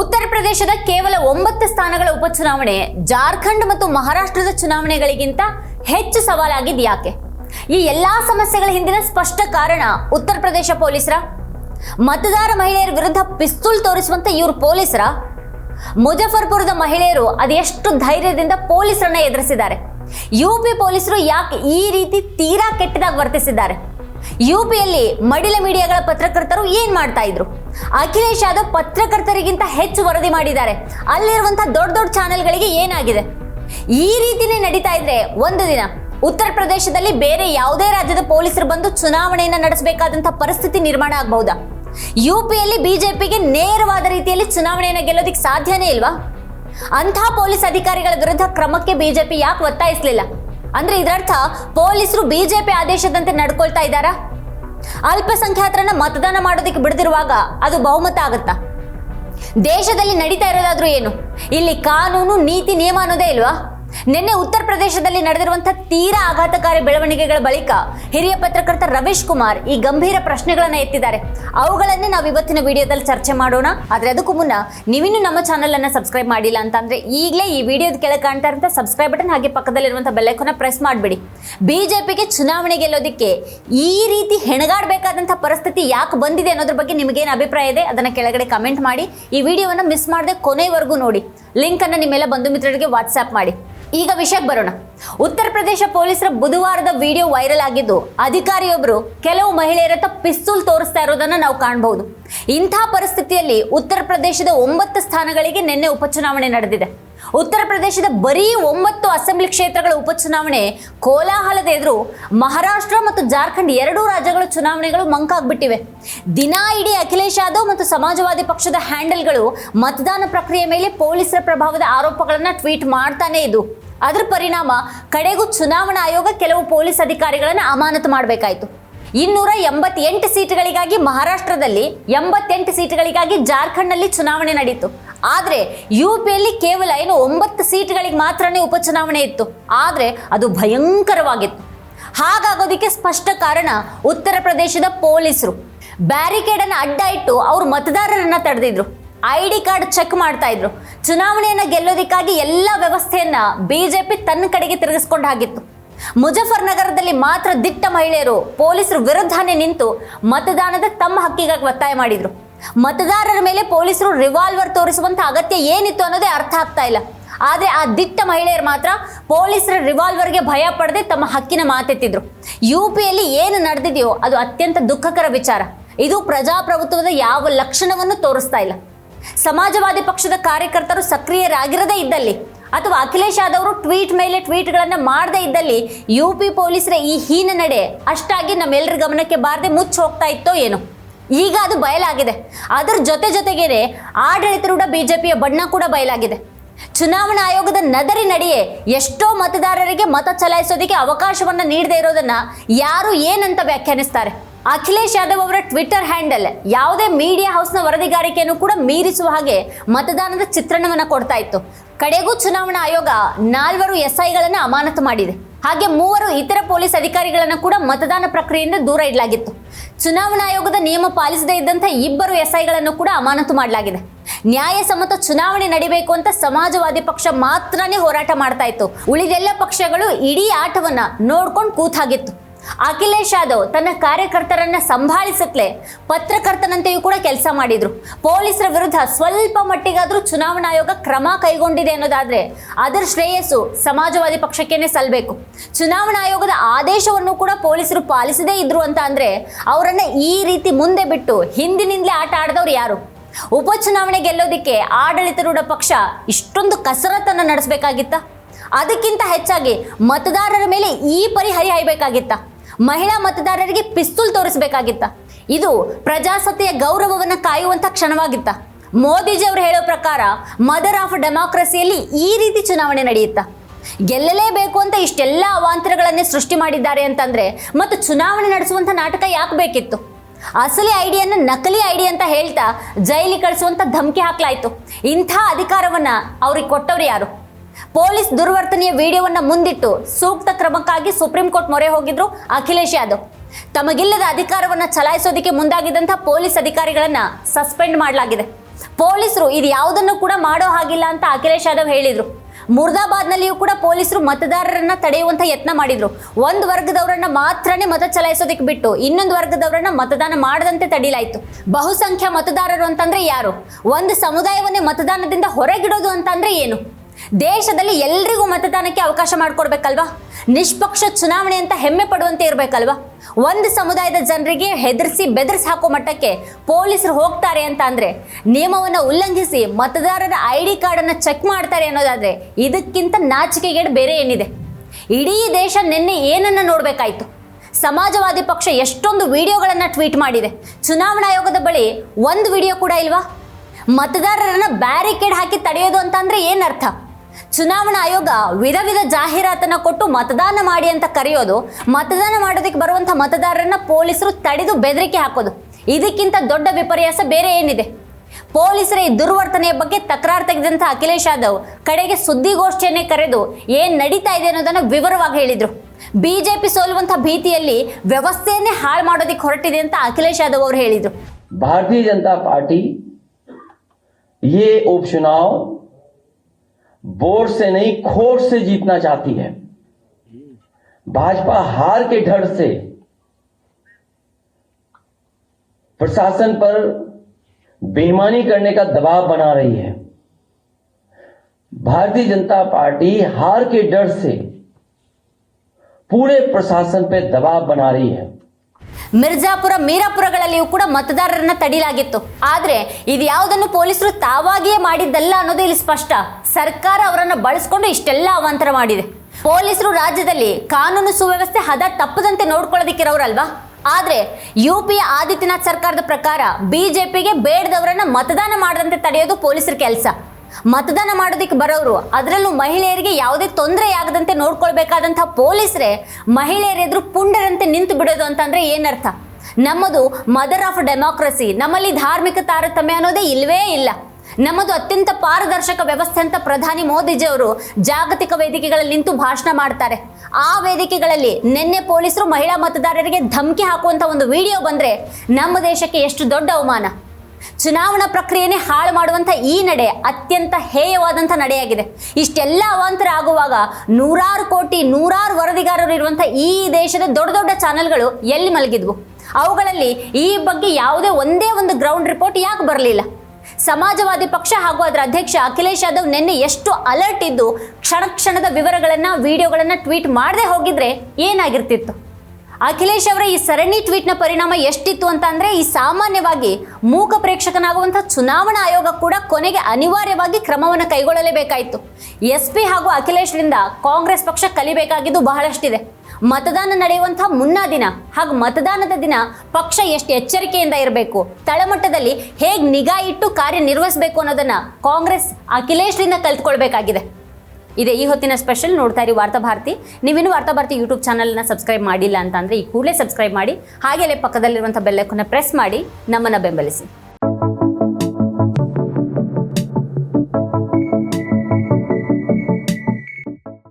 ಉತ್ತರ ಪ್ರದೇಶದ ಕೇವಲ ಒಂಬತ್ತು ಸ್ಥಾನಗಳ ಉಪಚುನಾವಣೆ ಜಾರ್ಖಂಡ್ ಮತ್ತು ಮಹಾರಾಷ್ಟ್ರದ ಚುನಾವಣೆಗಳಿಗಿಂತ ಹೆಚ್ಚು ಸವಾಲಾಗಿದ್ದು ಯಾಕೆ? ಈ ಎಲ್ಲಾ ಸಮಸ್ಯೆಗಳ ಹಿಂದಿನ ಸ್ಪಷ್ಟ ಕಾರಣ ಉತ್ತರ ಪ್ರದೇಶ ಪೊಲೀಸರ? ಮತದಾರ ಮಹಿಳೆಯರ ವಿರುದ್ಧ ಪಿಸ್ತೂಲ್ ತೋರಿಸುವಂತ ಇವರು ಪೊಲೀಸರ? ಮುಜಫರ್ಪುರದ ಮಹಿಳೆಯರು ಅದೆಷ್ಟು ಧೈರ್ಯದಿಂದ ಪೊಲೀಸರನ್ನ ಎದುರಿಸಿದ್ದಾರೆ? ಯುಪಿ ಪೊಲೀಸರು ಯಾಕೆ ಈ ರೀತಿ ತೀರಾ ಕೆಟ್ಟದಾಗಿ ವರ್ತಿಸಿದ್ದಾರೆ? ಯುಪಿಯಲ್ಲಿ ಮಡಿಲ ಮೀಡಿಯಾಗಳ ಪತ್ರಕರ್ತರು ಏನ್ ಮಾಡ್ತಾ ಇದ್ರು? ಅಖಿಲೇಶ್ ಯಾದವ್ ಪತ್ರಕರ್ತರಿಗಿಂತ ಹೆಚ್ಚು ವರದಿ ಮಾಡಿದ್ದಾರೆ. ಅಲ್ಲಿರುವಂತ ದೊಡ್ಡ ದೊಡ್ಡ ಚಾನೆಲ್ಗಳಿಗೆ ಏನಾಗಿದೆ? ಈ ರೀತಿನೇ ನಡೀತಾ ಇದ್ರೆ ಒಂದು ದಿನ ಉತ್ತರ ಪ್ರದೇಶದಲ್ಲಿ ಬೇರೆ ಯಾವುದೇ ರಾಜ್ಯದ ಪೊಲೀಸರು ಬಂದು ಚುನಾವಣೆಯನ್ನ ನಡೆಸಬೇಕಾದಂತಹ ಪರಿಸ್ಥಿತಿ ನಿರ್ಮಾಣ ಆಗಬಹುದಾ? ಯುಪಿಯಲ್ಲಿ ಬಿಜೆಪಿಗೆ ನೇರವಾದ ರೀತಿಯಲ್ಲಿ ಚುನಾವಣೆಯನ್ನು ಗೆಲ್ಲೋದಿಕ್ ಸಾಧ್ಯನೇ ಇಲ್ವಾ? ಅಂಥ ಪೊಲೀಸ್ ಅಧಿಕಾರಿಗಳ ವಿರುದ್ಧ ಕ್ರಮಕ್ಕೆ ಬಿಜೆಪಿ ಯಾಕೆ ಒತ್ತಾಯಿಸಲಿಲ್ಲ? ಅಂದ್ರೆ ಇದರರ್ಥ ಪೊಲೀಸರು ಬಿಜೆಪಿ ಆದೇಶದಂತೆ ನಡ್ಕೊಳ್ತಾ ಇದ್ದಾರಾ? ಅಲ್ಪಸಂಖ್ಯಾತರನ್ನ ಮತದಾನ ಮಾಡೋದಕ್ಕೆ ಬಿಡದಿರುವಾಗ ಅದು ಬಹುಮತ ಆಗುತ್ತಾ? ದೇಶದಲ್ಲಿ ನಡೀತಾ ಇರೋದಾದ್ರೂ ಏನು? ಇಲ್ಲಿ ಕಾನೂನು, ನೀತಿ, ನಿಯಮ ಅನ್ನೋದೇ ಇಲ್ವಾ? ನಿನ್ನೆ ಉತ್ತರ ಪ್ರದೇಶದಲ್ಲಿ ನಡೆದಿರುವಂತಹ ತೀರಾ ಆಘಾತಕಾರಿ ಬೆಳವಣಿಗೆಗಳ ಬಳಿಕ ಹಿರಿಯ ಪತ್ರಕರ್ತ ರವೀಶ್ ಕುಮಾರ್ ಈ ಗಂಭೀರ ಪ್ರಶ್ನೆಗಳನ್ನ ಎತ್ತಿದ್ದಾರೆ. ಅವುಗಳನ್ನೇ ನಾವು ಇವತ್ತಿನ ವಿಡಿಯೋದಲ್ಲಿ ಚರ್ಚೆ ಮಾಡೋಣ. ಆದ್ರೆ ಅದಕ್ಕೂ ಮುನ್ನ ನೀವಿನ್ನು ನಮ್ಮ ಚಾನಲ್ ಅನ್ನ ಸಬ್ಸ್ಕ್ರೈಬ್ ಮಾಡಿಲ್ಲ ಅಂತಂದ್ರೆ ಈಗಲೇ ಈ ವಿಡಿಯೋದ ಕೆಳಗೆ ಕಾಣ್ತಾ ಇರುವಂತ ಸಬ್ಸ್ಕ್ರೈಬ್ ಬಟನ್ ಹಾಗೆ ಪಕ್ಕದಲ್ಲಿರುವಂತಹ ಬೆಲ್ಲೈಕೋನ ಪ್ರೆಸ್ ಮಾಡಿಬಿಡಿ. ಬಿಜೆಪಿಗೆ ಚುನಾವಣೆ ಗೆಲ್ಲೋದಿಕ್ಕೆ ಈ ರೀತಿ ಹೆಣಗಾಡಬೇಕಾದಂತಹ ಪರಿಸ್ಥಿತಿ ಯಾಕೆ ಬಂದಿದೆ ಅನ್ನೋದ್ರ ಬಗ್ಗೆ ನಿಮಗೇನು ಅಭಿಪ್ರಾಯ ಇದೆ ಅದನ್ನ ಕೆಳಗಡೆ ಕಮೆಂಟ್ ಮಾಡಿ. ಈ ವಿಡಿಯೋವನ್ನು ಮಿಸ್ ಮಾಡದೆ ಕೊನೆವರೆಗೂ ನೋಡಿ. ಲಿಂಕ್ ಅನ್ನ ನಿಮ್ಮೆಲ್ಲ ಬಂಧು ಮಿತ್ರರಿಗೆ ವಾಟ್ಸ್ಆಪ್ ಮಾಡಿ. ಈಗ ವಿಷಯಕ್ಕೆ ಬರೋಣ. ಉತ್ತರ ಪ್ರದೇಶ ಪೊಲೀಸರ ಬುಧವಾರದ ವಿಡಿಯೋ ವೈರಲ್ ಆಗಿದ್ದು ಅಧಿಕಾರಿಯೊಬ್ಬರು ಕೆಲವು ಮಹಿಳೆಯರ ಪಿಸ್ತೂಲ್ ತೋರಿಸ್ತಾ ಇರೋದನ್ನ ನಾವು ಕಾಣಬಹುದು. ಇಂಥ ಪರಿಸ್ಥಿತಿಯಲ್ಲಿ ಉತ್ತರ ಪ್ರದೇಶದ ಒಂಬತ್ತು ಸ್ಥಾನಗಳಿಗೆ ನಿನ್ನೆ ಉಪಚುನಾವಣೆ ನಡೆದಿದೆ. ಉತ್ತರ ಪ್ರದೇಶದ ಬರೀ ಒಂಬತ್ತು ಅಸೆಂಬ್ಲಿ ಕ್ಷೇತ್ರಗಳ ಉಪಚುನಾವಣೆ ಕೋಲಾಹಲದ ಎದುರು ಮಹಾರಾಷ್ಟ್ರ ಮತ್ತು ಜಾರ್ಖಂಡ್ ಎರಡೂ ರಾಜ್ಯಗಳ ಚುನಾವಣೆಗಳು ಮಂಕಾಗ್ಬಿಟ್ಟಿವೆ. ದಿನ ಇಡೀ ಅಖಿಲೇಶ್ ಯಾದವ್ ಮತ್ತು ಸಮಾಜವಾದಿ ಪಕ್ಷದ ಹ್ಯಾಂಡಲ್ಗಳು ಮತದಾನ ಪ್ರಕ್ರಿಯೆ ಮೇಲೆ ಪೊಲೀಸರ ಪ್ರಭಾವದ ಆರೋಪಗಳನ್ನು ಟ್ವೀಟ್ ಮಾಡ್ತಾನೆ ಇದ್ದು, ಅದರ ಪರಿಣಾಮ ಕಡೆಗೂ ಚುನಾವಣಾ ಆಯೋಗ ಕೆಲವು ಪೊಲೀಸ್ ಅಧಿಕಾರಿಗಳನ್ನು ಅಮಾನತು ಮಾಡಬೇಕಾಯಿತು. ಇನ್ನೂರ ಎಂಬತ್ತೆಂಟು ಸೀಟ್ಗಳಿಗಾಗಿ ಮಹಾರಾಷ್ಟ್ರದಲ್ಲಿ ಎಂಬತ್ತೆಂಟು ಸೀಟ್ಗಳಿಗಾಗಿ ಜಾರ್ಖಂಡ್ನಲ್ಲಿ ಚುನಾವಣೆ ನಡೀತು. ಆದರೆ ಯುಪಿಯಲ್ಲಿ ಕೇವಲ ಏನು ಒಂಬತ್ತು ಸೀಟ್ಗಳಿಗೆ ಮಾತ್ರನೇ ಉಪಚುನಾವಣೆ ಇತ್ತು. ಆದರೆ ಅದು ಭಯಂಕರವಾಗಿತ್ತು. ಹಾಗಾಗೋದಕ್ಕೆ ಸ್ಪಷ್ಟ ಕಾರಣ ಉತ್ತರ ಪ್ರದೇಶದ ಪೊಲೀಸರು. ಬ್ಯಾರಿಕೇಡ್ ಅನ್ನು ಅಡ್ಡ ಇಟ್ಟು ಅವರು ಮತದಾರರನ್ನ ತಡೆದಿದ್ರು. ಐ ಡಿ ಕಾರ್ಡ್ ಚೆಕ್ ಮಾಡ್ತಾ ಇದ್ರು. ಚುನಾವಣೆಯನ್ನ ಗೆಲ್ಲೋದಕ್ಕಾಗಿ ಎಲ್ಲ ವ್ಯವಸ್ಥೆಯನ್ನ ಬಿಜೆಪಿ ತನ್ನ ಕಡೆಗೆ ತಿರುಗಿಸ್ಕೊಂಡು ಹಾಗಿತ್ತು. ಮುಜಫರ್ ನಗರದಲ್ಲಿ ಮಾತ್ರ ದಿಟ್ಟ ಮಹಿಳೆಯರು ಪೊಲೀಸರು ವಿರುದ್ಧನೇ ನಿಂತು ಮತದಾನದ ತಮ್ಮ ಹಕ್ಕಿಗಾಗಿ ಒತ್ತಾಯ ಮಾಡಿದ್ರು. ಮತದಾರರ ಮೇಲೆ ಪೊಲೀಸರು ರಿವಾಲ್ವರ್ ತೋರಿಸುವಂತ ಅಗತ್ಯ ಏನಿತ್ತು ಅನ್ನೋದೇ ಅರ್ಥ ಆಗ್ತಾ ಇಲ್ಲ. ಆದ್ರೆ ಆ ದಿಟ್ಟ ಮಹಿಳೆಯರು ಮಾತ್ರ ಪೊಲೀಸರ ರಿವಾಲ್ವರ್ಗೆ ಭಯ ಪಡದೆ ತಮ್ಮ ಹಕ್ಕಿನ ಮಾತೆತ್ತಿದ್ರು. ಯು ಪಿಯಲ್ಲಿ ಏನು ನಡೆದಿದೆಯೋ ಅದು ಅತ್ಯಂತ ದುಃಖಕರ ವಿಚಾರ. ಇದು ಪ್ರಜಾಪ್ರಭುತ್ವದ ಯಾವ ಲಕ್ಷಣವನ್ನು ತೋರಿಸ್ತಾ ಇಲ್ಲ. ಸಮಾಜವಾದಿ ಪಕ್ಷದ ಕಾರ್ಯಕರ್ತರು ಸಕ್ರಿಯರಾಗಿರದೇ ಇದ್ದಲ್ಲಿ ಅಥವಾ ಅಖಿಲೇಶ್ ಯಾದವ್ ಅವರು ಟ್ವೀಟ್ ಮೇಲೆ ಟ್ವೀಟ್ಗಳನ್ನು ಮಾಡದೇ ಇದ್ದಲ್ಲಿ ಯು ಪಿ ಪೊಲೀಸರ ಈ ಹೀನ ನಡೆ ಅಷ್ಟಾಗಿ ನಮ್ಮೆಲ್ಲರ ಗಮನಕ್ಕೆ ಬಾರದೆ ಮುಚ್ಚಿ ಹೋಗ್ತಾ ಇತ್ತೋ ಏನೋ. ಈಗ ಅದು ಬಯಲಾಗಿದೆ. ಅದರ ಜೊತೆ ಜೊತೆಗೇನೆ ಆಡಳಿತಾರೂಢ ಬಿಜೆಪಿಯ ಬಣ್ಣ ಕೂಡ ಬಯಲಾಗಿದೆ. ಚುನಾವಣಾ ಆಯೋಗದ ನದರಿ ನಡೆಯೇ ಎಷ್ಟೋ ಮತದಾರರಿಗೆ ಮತ ಚಲಾಯಿಸೋದಕ್ಕೆ ಅವಕಾಶವನ್ನ ನೀಡದೇ ಇರೋದನ್ನ ಯಾರು ಏನಂತ ವ್ಯಾಖ್ಯಾನಿಸ್ತಾರೆ? ಅಖಿಲೇಶ್ ಯಾದವ್ ಅವರ ಟ್ವಿಟರ್ ಹ್ಯಾಂಡಲ್ ಯಾವುದೇ ಮೀಡಿಯಾ ಹೌಸ್ನ ವರದಿಗಾರಿಕೆಯನ್ನು ಕೂಡ ಮೀರಿಸುವ ಹಾಗೆ ಮತದಾನದ ಚಿತ್ರಣವನ್ನು ಕೊಡ್ತಾ ಇತ್ತು. ಕಡೆಗೂ ಚುನಾವಣಾ ಆಯೋಗ ನಾಲ್ವರು ಎಸ್ಐಗಳನ್ನು ಅಮಾನತು ಮಾಡಿದೆ. ಹಾಗೆ ಮೂವರು ಇತರ ಪೊಲೀಸ್ ಅಧಿಕಾರಿಗಳನ್ನು ಕೂಡ ಮತದಾನ ಪ್ರಕ್ರಿಯೆಯಿಂದ ದೂರ ಇಡಲಾಗಿತ್ತು. ಚುನಾವಣಾ ಆಯೋಗದ ನಿಯಮ ಪಾಲಿಸದೇ ಇದ್ದಂಥ ಇಬ್ಬರು ಎಸ್ಐಗಳನ್ನು ಕೂಡ ಅಮಾನತು ಮಾಡಲಾಗಿದೆ. ನ್ಯಾಯಸಮ್ಮತ ಚುನಾವಣೆ ನಡಿಬೇಕು ಅಂತ ಸಮಾಜವಾದಿ ಪಕ್ಷ ಮಾತ್ರನೇ ಹೋರಾಟ ಮಾಡ್ತಾ ಇತ್ತು. ಉಳಿದೆಲ್ಲ ಪಕ್ಷಗಳು ಇಡೀ ಆಟವನ್ನ ನೋಡ್ಕೊಂಡು ಕೂತಾಗಿತ್ತು. ಅಖಿಲೇಶ್ ಯಾದವ್ ತನ್ನ ಕಾರ್ಯಕರ್ತರನ್ನ ಸಂಭಾಳಿಸತ್ಲೆ ಪತ್ರಕರ್ತನಂತೆಯೂ ಕೂಡ ಕೆಲಸ ಮಾಡಿದ್ರು. ಪೊಲೀಸರ ವಿರುದ್ಧ ಸ್ವಲ್ಪ ಮಟ್ಟಿಗಾದ್ರೂ ಚುನಾವಣಾ ಆಯೋಗ ಕ್ರಮ ಕೈಗೊಂಡಿದೆ ಅನ್ನೋದಾದ್ರೆ ಅದರ ಶ್ರೇಯಸ್ಸು ಸಮಾಜವಾದಿ ಪಕ್ಷಕ್ಕೇನೆ ಸಲ್ಲಬೇಕು ಚುನಾವಣಾ ಆಯೋಗದ ಆದೇಶವನ್ನು ಕೂಡ ಪೊಲೀಸರು ಪಾಲಿಸದೇ ಇದ್ರು ಅಂತ ಅಂದ್ರೆ ಅವರನ್ನ ಈ ರೀತಿ ಮುಂದೆ ಬಿಟ್ಟು ಹಿಂದಿನಿಂದಲೇ ಆಟ ಆಡಿದವ್ರು ಯಾರು? ಉಪಚುನಾವಣೆ ಗೆಲ್ಲೋದಿಕ್ಕೆ ಆಡಳಿತಾರೂಢ ಪಕ್ಷ ಇಷ್ಟೊಂದು ಕಸರತ್ತನ್ನು ನಡೆಸಬೇಕಾಗಿತ್ತ? ಅದಕ್ಕಿಂತ ಹೆಚ್ಚಾಗಿ ಮತದಾರರ ಮೇಲೆ ಈ ಪರಿಹರಿ ಹರಿಹಾಯ್ಬೇಕಾಗಿತ್ತ ಮಹಿಳಾ ಮತದಾರರಿಗೆ ಪಿಸ್ತೂಲ್ ತೋರಿಸಬೇಕಾಗಿತ್ತ. ಇದು ಪ್ರಜಾಸತ್ತೆಯ ಗೌರವವನ್ನು ಕಾಯುವಂಥ ಕ್ಷಣವಾಗಿತ್ತ. ಮೋದಿಜಿ ಅವರು ಹೇಳೋ ಪ್ರಕಾರ ಮದರ್ ಆಫ್ ಡೆಮಾಕ್ರಸಿಯಲ್ಲಿ ಈ ರೀತಿ ಚುನಾವಣೆ ನಡೆಯುತ್ತಾ. ಗೆಲ್ಲಲೇಬೇಕು ಅಂತ ಇಷ್ಟೆಲ್ಲ ಅವಾಂತರಗಳನ್ನೇ ಸೃಷ್ಟಿ ಮಾಡಿದ್ದಾರೆ ಅಂತಂದ್ರೆ, ಮತ್ತು ಚುನಾವಣೆ ನಡೆಸುವಂತ ನಾಟಕ ಯಾಕೆ ಬೇಕಿತ್ತು? ಅಸಲಿ ಐಡಿಯನ್ನು ನಕಲಿ ಐಡಿ ಅಂತ ಹೇಳ್ತಾ ಜೈಲಿ ಕಳಿಸುವಂತ ಧಮಕಿ ಹಾಕ್ಲಾಯ್ತು. ಇಂಥ ಅಧಿಕಾರವನ್ನ ಅವ್ರಿಗೆ ಕೊಟ್ಟವ್ರು ಯಾರು? ಪೊಲೀಸ್ ದುರ್ವರ್ತನೆಯ ವಿಡಿಯೋವನ್ನ ಮುಂದಿಟ್ಟು ಸೂಕ್ತ ಕ್ರಮಕ್ಕಾಗಿ ಸುಪ್ರೀಂ ಕೋರ್ಟ್ ಮೊರೆ ಹೋಗಿದ್ರು ಅಖಿಲೇಶ್ ಯಾದವ್. ತಮಗಿಲ್ಲದ ಅಧಿಕಾರವನ್ನ ಚಲಾಯಿಸೋದಕ್ಕೆ ಮುಂದಾಗಿದ್ದಂಥ ಪೊಲೀಸ್ ಅಧಿಕಾರಿಗಳನ್ನ ಸಸ್ಪೆಂಡ್ ಮಾಡಲಾಗಿದೆ. ಪೊಲೀಸರು ಇದು ಯಾವುದನ್ನು ಕೂಡ ಮಾಡೋ ಹಾಗಿಲ್ಲ ಅಂತ ಅಖಿಲೇಶ್ ಯಾದವ್ ಹೇಳಿದ್ರು. ಮುರ್ದಾಬಾದ್ನಲ್ಲಿಯೂ ಕೂಡ ಪೊಲೀಸರು ಮತದಾರರನ್ನ ತಡೆಯುವಂತ ಯತ್ನ ಮಾಡಿದ್ರು. ಒಂದು ವರ್ಗದವರನ್ನ ಮಾತ್ರನೇ ಮತ ಚಲಾಯಿಸೋದಕ್ಕೆ ಬಿಟ್ಟು ಇನ್ನೊಂದು ವರ್ಗದವರನ್ನ ಮತದಾನ ಮಾಡದಂತೆ ತಡೆಯಲಾಯಿತು ಬಹುಸಂಖ್ಯಾ ಮತದಾರರು ಅಂತಂದ್ರೆ ಯಾರು? ಒಂದು ಸಮುದಾಯವನ್ನೇ ಮತದಾನದಿಂದ ಹೊರಗಿಡೋದು ಅಂತಂದ್ರೆ ಏನು? ದೇಶದಲ್ಲಿ ಎಲ್ರಿಗೂ ಮತದಾನಕ್ಕೆ ಅವಕಾಶ ಮಾಡಿಕೊಡ್ಬೇಕಲ್ವಾ? ನಿಷ್ಪಕ್ಷ ಚುನಾವಣೆ ಅಂತ ಹೆಮ್ಮೆ ಪಡುವಂತೆ ಇರಬೇಕಲ್ವಾ? ಒಂದು ಸಮುದಾಯದ ಜನರಿಗೆ ಹೆದರಿಸಿ ಬೆದರಿಸಿ ಹಾಕೋ ಮಟ್ಟಕ್ಕೆ ಪೊಲೀಸರು ಹೋಗ್ತಾರೆ ಅಂತ ಅಂದ್ರೆ ನಿಯಮವನ್ನು ಉಲ್ಲಂಘಿಸಿ ಮತದಾರರ ಐ ಡಿ ಕಾರ್ಡನ್ನು ಚೆಕ್ ಮಾಡ್ತಾರೆ ಅನ್ನೋದಾದ್ರೆ ಇದಕ್ಕಿಂತ ನಾಚಿಕೆಗೇಡು ಬೇರೆ ಏನಿದೆ? ಇಡೀ ದೇಶ ನಿನ್ನೆ ಏನನ್ನ ನೋಡಬೇಕಾಯ್ತು? ಸಮಾಜವಾದಿ ಪಕ್ಷ ಎಷ್ಟೊಂದು ವಿಡಿಯೋಗಳನ್ನು ಟ್ವೀಟ್ ಮಾಡಿದೆ. ಚುನಾವಣಾ ಆಯೋಗದ ಬಳಿ ಒಂದು ವಿಡಿಯೋ ಕೂಡ ಇಲ್ವಾ? ಮತದಾರರನ್ನ ಬ್ಯಾರಿಕೇಡ್ ಹಾಕಿ ತಡೆಯೋದು ಅಂತ ಅಂದ್ರೆ ಏನರ್ಥ? ಚುನಾವಣಾ ಆಯೋಗ ವಿಧ ವಿಧ ಜಾಹೀರಾತನ್ನ ಕೊಟ್ಟು ಮತದಾನ ಮಾಡಿ ಅಂತ ಕರೆಯೋದು, ಮತದಾನ ಮಾಡೋದಕ್ಕೆ ಬರುವಂತಹ ಮತದಾರರನ್ನ ಪೊಲೀಸರು ತಡೆದು ಬೆದರಿಕೆ ಹಾಕೋದು. ಇದಕ್ಕಿಂತ ದೊಡ್ಡ ವಿಪರ್ಯಾಸ ಬೇರೆ ಏನಿದೆ? ಪೊಲೀಸರ ಈ ದುರ್ವರ್ತನೆಯ ಬಗ್ಗೆ ತಕರಾರು ತೆಗೆದಂತಹ ಅಖಿಲೇಶ್ ಯಾದವ್ ಕಡೆಗೆ ಸುದ್ದಿಗೋಷ್ಠಿಯನ್ನೇ ಕರೆದು ಏನ್ ನಡೀತಾ ಇದೆ ಅನ್ನೋದನ್ನ ವಿವರವಾಗಿ ಹೇಳಿದ್ರು. ಬಿಜೆಪಿ ಸೋಲುವಂತ ಭೀತಿಯಲ್ಲಿ ವ್ಯವಸ್ಥೆಯನ್ನೇ ಹಾಳು ಮಾಡೋದಕ್ಕೆ ಹೊರಟಿದೆ ಅಂತ ಅಖಿಲೇಶ್ ಯಾದವ್ ಅವರು ಹೇಳಿದರು. ಭಾರತೀಯ ಜನತಾ ಪಾರ್ಟಿ ಉಪಚುನಾವ್ वोट से नहीं, खोर से जीतना चाहती है। भाजपा हार के डर से प्रशासन पर बेईमानी करने का दबाव बना रही है। भारतीय जनता पार्टी हार के डर से पूरे प्रशासन पर दबाव बना रही है। ಮಿರ್ಜಾಪುರ, ಮೀರಾಪುರಗಳಲ್ಲಿಯೂ ಕೂಡ ಮತದಾರರನ್ನ ತಡಿಲಾಗಿತ್ತು. ಆದ್ರೆ ಇದು ಯಾವುದನ್ನು ಪೊಲೀಸರು ತಾವಾಗಿಯೇ ಮಾಡಿದ್ದಲ್ಲ ಅನ್ನೋದು ಇಲ್ಲಿ ಸ್ಪಷ್ಟ. ಸರ್ಕಾರ ಅವರನ್ನು ಬಳಸ್ಕೊಂಡು ಇಷ್ಟೆಲ್ಲ ಅವಾಂತರ ಮಾಡಿದೆ. ಪೊಲೀಸರು ರಾಜ್ಯದಲ್ಲಿ ಕಾನೂನು ಸುವ್ಯವಸ್ಥೆ ಹದ ತಪ್ಪದಂತೆ ನೋಡ್ಕೊಳ್ಳೋದಿಕ್ಕಿರೋರಲ್ವಾ? ಆದ್ರೆ ಯು ಪಿ ಆದಿತ್ಯನಾಥ್ ಸರ್ಕಾರದ ಪ್ರಕಾರ ಬಿಜೆಪಿಗೆ ಬೇಡದವರನ್ನ ಮತದಾನ ಮಾಡದಂತೆ ತಡೆಯೋದು ಪೊಲೀಸರ ಕೆಲಸ. ಮತದಾನ ಮಾಡೋದಕ್ಕೆ ಬರೋರು, ಅದರಲ್ಲೂ ಮಹಿಳೆಯರಿಗೆ ಯಾವುದೇ ತೊಂದರೆ ಆಗದಂತೆ ನೋಡ್ಕೊಳ್ಬೇಕಾದಂತಹ ಪೊಲೀಸರೇ ಮಹಿಳೆಯರ ಎದುರು ಪುಂಡರಂತೆ ನಿಂತು ಬಿಡೋದು ಅಂತಂದ್ರೆ ಏನರ್ಥ? ನಮ್ಮದು ಮದರ್ ಆಫ್ ಡೆಮಾಕ್ರಸಿ ನಮ್ಮಲ್ಲಿ ಧಾರ್ಮಿಕ ತಾರತಮ್ಯ ಅನ್ನೋದೇ ಇಲ್ಲವೇ ಇಲ್ಲ. ನಮ್ಮದು ಅತ್ಯಂತ ಪಾರದರ್ಶಕ ವ್ಯವಸ್ಥೆ ಅಂತ ಪ್ರಧಾನಿ ಮೋದಿಜಿ ಅವರು ಜಾಗತಿಕ ವೇದಿಕೆಗಳಲ್ಲಿ ನಿಂತು ಭಾಷಣ ಮಾಡ್ತಾರೆ. ಆ ವೇದಿಕೆಗಳಲ್ಲಿ ನಿನ್ನೆ ಪೊಲೀಸರು ಮಹಿಳಾ ಮತದಾರರಿಗೆ ಧಮಕಿ ಹಾಕುವಂತ ಒಂದು ವಿಡಿಯೋ ಬಂದ್ರೆ ನಮ್ಮ ದೇಶಕ್ಕೆ ಎಷ್ಟು ದೊಡ್ಡ ಅವಮಾನ. ಚುನಾವಣಾ ಪ್ರಕ್ರಿಯೆನೇ ಹಾಳು ಮಾಡುವಂಥ ಈ ನಡೆ ಅತ್ಯಂತ ಹೇಯವಾದಂಥ ನಡೆಯಾಗಿದೆ. ಇಷ್ಟೆಲ್ಲ ಅವಾಂತರ ಆಗುವಾಗ ನೂರಾರು ಕೋಟಿ, ನೂರಾರು ವರದಿಗಾರರು ಇರುವಂಥ ಈ ದೇಶದ ದೊಡ್ಡ ದೊಡ್ಡ ಚಾನೆಲ್ಗಳು ಎಲ್ಲಿ ಮಲಗಿದ್ವು? ಅವುಗಳಲ್ಲಿ ಈ ಬಗ್ಗೆ ಯಾವುದೇ ಒಂದೇ ಒಂದು ಗ್ರೌಂಡ್ ರಿಪೋರ್ಟ್ ಯಾಕೆ ಬರಲಿಲ್ಲ? ಸಮಾಜವಾದಿ ಪಕ್ಷ ಹಾಗೂ ಅದರ ಅಧ್ಯಕ್ಷ ಅಖಿಲೇಶ್ ಯಾದವ್ ನಿನ್ನೆ ಎಷ್ಟು ಅಲರ್ಟ್ ಇದ್ದು ಕ್ಷಣ ಕ್ಷಣದ ವಿವರಗಳನ್ನ ವಿಡಿಯೋಗಳನ್ನ ಟ್ವೀಟ್ ಮಾಡದೆ ಹೋಗಿದ್ರೆ ಏನಾಗಿರ್ತಿತ್ತು? ಅಖಿಲೇಶ್ ಅವರ, ಈ ಸರಣಿ ಟ್ವೀಟ್ನ ಪರಿಣಾಮ ಎಷ್ಟಿತ್ತು ಅಂತ ಅಂದ್ರೆ ಈ ಸಾಮಾನ್ಯವಾಗಿ ಮೂಕ ಪ್ರೇಕ್ಷಕನಾಗುವಂಥ ಚುನಾವಣಾ ಆಯೋಗ ಕೂಡ ಕೊನೆಗೆ ಅನಿವಾರ್ಯವಾಗಿ ಕ್ರಮವನ್ನು ಕೈಗೊಳ್ಳಲೇಬೇಕಾಯಿತು. ಎಸ್ ಪಿ ಹಾಗೂ ಅಖಿಲೇಶ್ರಿಂದ ಕಾಂಗ್ರೆಸ್ ಪಕ್ಷ ಕಲಿಬೇಕಾಗಿದ್ದು ಬಹಳಷ್ಟಿದೆ. ಮತದಾನ ನಡೆಯುವಂತಹ ಮುನ್ನಾ ದಿನ ಹಾಗೂ ಮತದಾನದ ದಿನ ಪಕ್ಷ ಎಷ್ಟು ಎಚ್ಚರಿಕೆಯಿಂದ ಇರಬೇಕು, ತಳಮಟ್ಟದಲ್ಲಿ ಹೇಗೆ ನಿಗಾ ಇಟ್ಟು ಕಾರ್ಯನಿರ್ವಹಿಸಬೇಕು ಅನ್ನೋದನ್ನ ಕಾಂಗ್ರೆಸ್ ಅಖಿಲೇಶ್ರಿಂದ ಕಲ್ತ್ಕೊಳ್ಬೇಕಾಗಿದೆ. ಇದೆ. ಈ ಹೊತ್ತಿನ ಸ್ಪೆಷಲ್ ನೋಡ್ತಾ ಇರಿ ವಾರ್ತಾ ಭಾರತಿ. ನೀವಿನ್ನು ವಾರ್ತಾ ಭಾರತಿ ಯೂಟ್ಯೂಬ್ ಚಾನಲ್ನ ಸಬ್ಸ್ಕ್ರೈಬ್ ಮಾಡಿಲ್ಲ ಅಂತ ಅಂದರೆ ಈ ಕೂಡಲೇ ಸಬ್ಸ್ಕ್ರೈಬ್ ಮಾಡಿ, ಹಾಗೆಯೇ ಪಕ್ಕದಲ್ಲಿರುವಂಥ ಬೆಲ್ಲೈಕನ್ನ ಪ್ರೆಸ್ ಮಾಡಿ, ನಮ್ಮನ್ನು ಬೆಂಬಲಿಸಿ.